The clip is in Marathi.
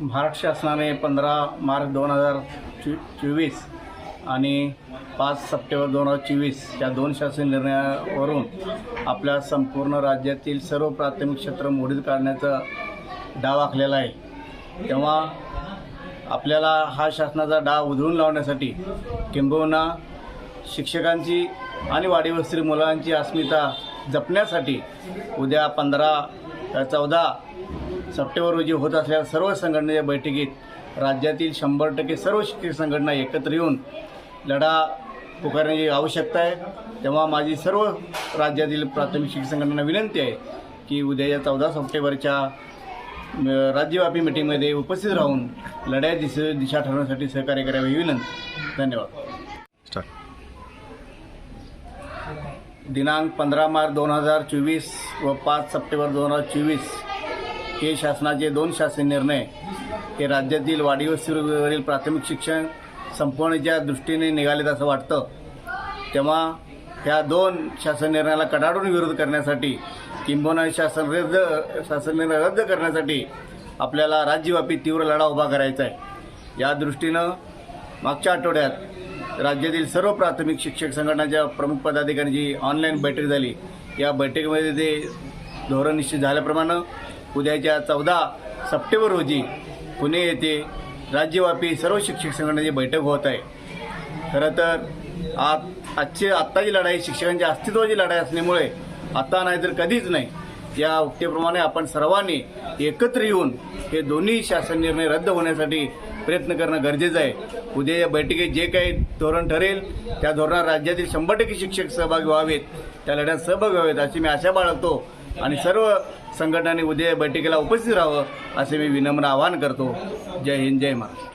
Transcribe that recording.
महाराष्ट्र शासनाने पंधरा मार्च दोन हजार चो चोवीस आणि पाच सप्टेंबर दोन हजार चोवीस या दोन शासन निर्णयावरून आपल्या संपूर्ण राज्यातील सर्व प्राथमिक क्षेत्र मोडीत काढण्याचा डाव आखलेला आहे. तेव्हा आपल्याला हा शासनाचा डाव उधळून लावण्यासाठी किंबहुना शिक्षकांची आणि वाडीवस्त्री मुलांची अस्मिता जपण्यासाठी उद्या पंधरा चौदा सप्टेंबर रोजी होत असलेल्या सर्व संघटनेच्या बैठकीत राज्यातील शंभर टक्के सर्व शिक्षक संघटना एकत्र येऊन लढा पुकारण्याची आवश्यकता आहे. तेव्हा माझी सर्व राज्यातील प्राथमिक शिक्षक संघटनांना विनंती आहे की उद्याच्या चौदा सप्टेंबरच्या राज्यव्यापी मिटिंगमध्ये उपस्थित राहून लढ्या दिश दिशा ठरवण्यासाठी सहकार्य करावे ही विनंती. धन्यवाद. दिनांक पंधरा मार्च दोन हजार चोवीस व पाच सप्टेंबर दोन हजार चोवीस हे शासनाचे दोन शासन निर्णय हे राज्यातील वाढीव प्राथमिक शिक्षण संपवण्याच्या दृष्टीने निघालेत असं वाटतं. तेव्हा ह्या दोन शासन निर्णयाला कडाडून विरोध करण्यासाठी किंबहुना शासन रद्द शासन निर्णय रद्द करण्यासाठी आपल्याला राज्यव्यापी तीव्र लढा उभा करायचा आहे. या दृष्टीनं मागच्या आठवड्यात राज्यातील सर्व प्राथमिक शिक्षक संघटनाच्या प्रमुख पदाधिकाऱ्यांची ऑनलाईन बैठक झाली. या बैठकीमध्ये ते धोरण निश्चित झाल्याप्रमाणे उद्याच्या चौदा सप्टेंबर रोजी पुणे येथे राज्यव्यापी सर्व शिक्षक संघटनेची बैठक होत आहे. खरं तर आज आजची आत्ताची लढाई शिक्षकांच्या अस्तित्वाची लढाई असल्यामुळे आता नाही तर कधीच नाही. या उक्तीप्रमाणे आपण सर्वांनी एकत्र येऊन हे दोन्ही शासन निर्णय रद्द होण्यासाठी प्रयत्न करणं गरजेचं आहे. उद्या या बैठकीत जे काही धोरण ठरेल त्या धोरणात राज्यातील शंभर टक्के शिक्षक सहभागी व्हावेत त्या लढ्यात सहभागी व्हावेत अशी मी आशा बाळगतो. आणि सर्व संघटनांनी उद्या बैठकीला उपस्थित राहावं असे मी विनम्र आवाहन करतो. जय हिंद जय महाराष्ट्र.